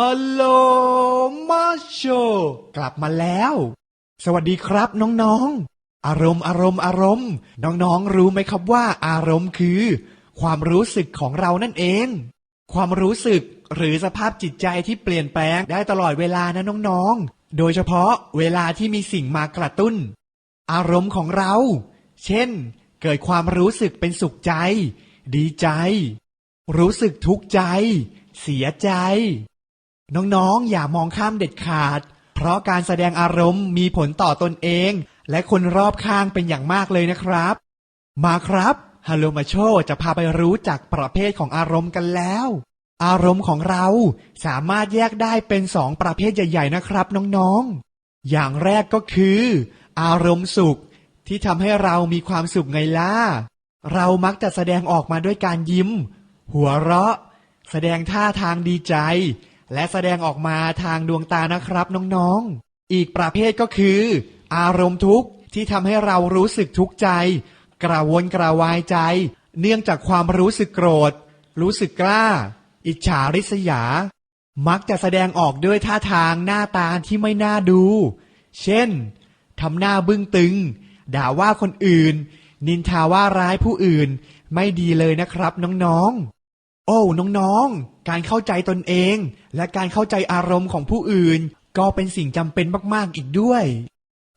ฮัลโหลมาโชกลับมาแล้ว สวัสดีครับน้องๆ อารมณ์อารมณ์อารมณ์ น้องๆ รู้ไหมครับว่า อารมณ์คือ ความรู้สึกของเรานั่นเอง ความรู้สึกหรือสภาพจิตใจที่เปลี่ยนแปลงได้ตลอดเวลานะน้องๆ โดยเฉพาะเวลาที่มีสิ่งมากระตุ้น อารมณ์ของเรา เช่น เกิดความรู้สึกเป็นสุขใจ ดีใจ รู้สึกทุกข์ใจ เสียใจ น้องๆ อย่ามองข้ามเด็ดขาด เพราะการแสดงอารมณ์มีผลต่อตนเอง และคนรอบข้างเป็นอย่างมากเลยนะครับ มาครับฮัลโลมาโชจะพาไปรู้จักประเภทของอารมณ์กันแล้ว อารมณ์ของเราสามารถแยกได้เป็นสองประเภทใหญ่ๆนะครับน้องๆ อย่างแรกก็คือ อารมณ์สุข ที่ทำให้เรามีความสุขไงล่ะ เรามักจะแสดงออกมาด้วยการยิ้ม หัวเราะ แสดงท่าทางดีใจ และแสดงออกมาทางดวงตานะครับน้องๆ อีกประเภทก็คือ อารมณ์ทุกข์ที่ทำให้เรารู้สึกทุกข์ใจ กระวนกระวายใจ เนื่องจากความรู้สึกโกรธ รู้สึกกล้า อิจฉาริษยา มักจะแสดงออกด้วยท่าทางหน้าตาที่ไม่น่าดู เช่นทำหน้าบึ้งตึง ด่าว่าคนอื่น นินทาว่าร้ายผู้อื่น ไม่ดีเลยนะครับน้องๆ โอ้น้องๆ การเข้าใจตนเอง และการเข้าใจอารมณ์ของผู้อื่น ก็เป็นสิ่งจำเป็นมากๆอีกด้วย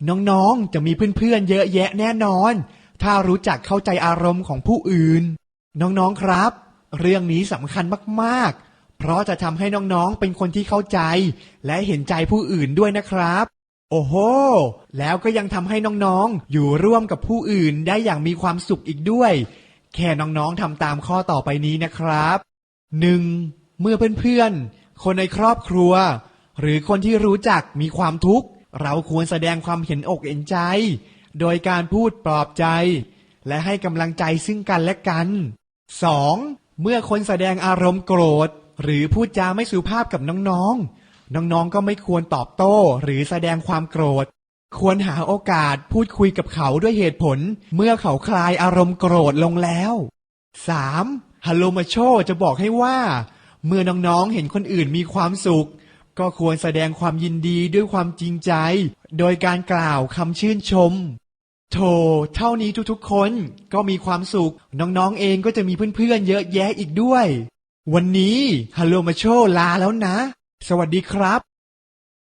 น้องๆ จะมีเพื่อนๆ เยอะแยะแน่นอน ถ้ารู้จักเข้าใจอารมณ์ของผู้อื่น น้องๆ ครับ เรื่องนี้สำคัญมากๆ เพราะจะทำให้น้องๆ เป็นคนที่เข้าใจ และเห็นใจผู้อื่นด้วยนะครับ โอ้โห แล้วก็ยังทำให้น้องๆ อยู่ร่วมกับผู้อื่นได้อย่างมีความสุขอีกด้วย แค่น้องๆทำตามข้อต่อไปนี้นะครับหนึ่งเมื่อเพื่อนๆ คนในครอบครัว หรือคนที่รู้จักมีความทุกข์ เราควรแสดงความเห็นอกเห็นใจ โดยการพูดปลอบใจ และให้กำลังใจซึ่งกันและกัน 2. เมื่อคนแสดงอารมณ์โกรธ หรือพูดจาไม่สุภาพกับน้องๆ น้องๆก็ไม่ควรตอบโต้หรือแสดงความโกรธ ควรหาโอกาสพูดคุยกับเขาด้วยเหตุผล เมื่อเขาคลายอารมณ์โกรธลงแล้ว 3. ฮัลโลมาโชจะบอกให้ว่า เมื่อน้องๆเห็นคนอื่นมีความสุข ก็ควรแสดงความยินดีด้วยความจริงใจ โดยการกล่าวคำชื่นชมโถเท่านี้ทุกๆคนก็มีความสุข น้องๆเองก็จะมีเพื่อนๆเยอะแยะอีกด้วย วันนี้ฮัลโลมาโชลาแล้วนะ สวัสดีครับ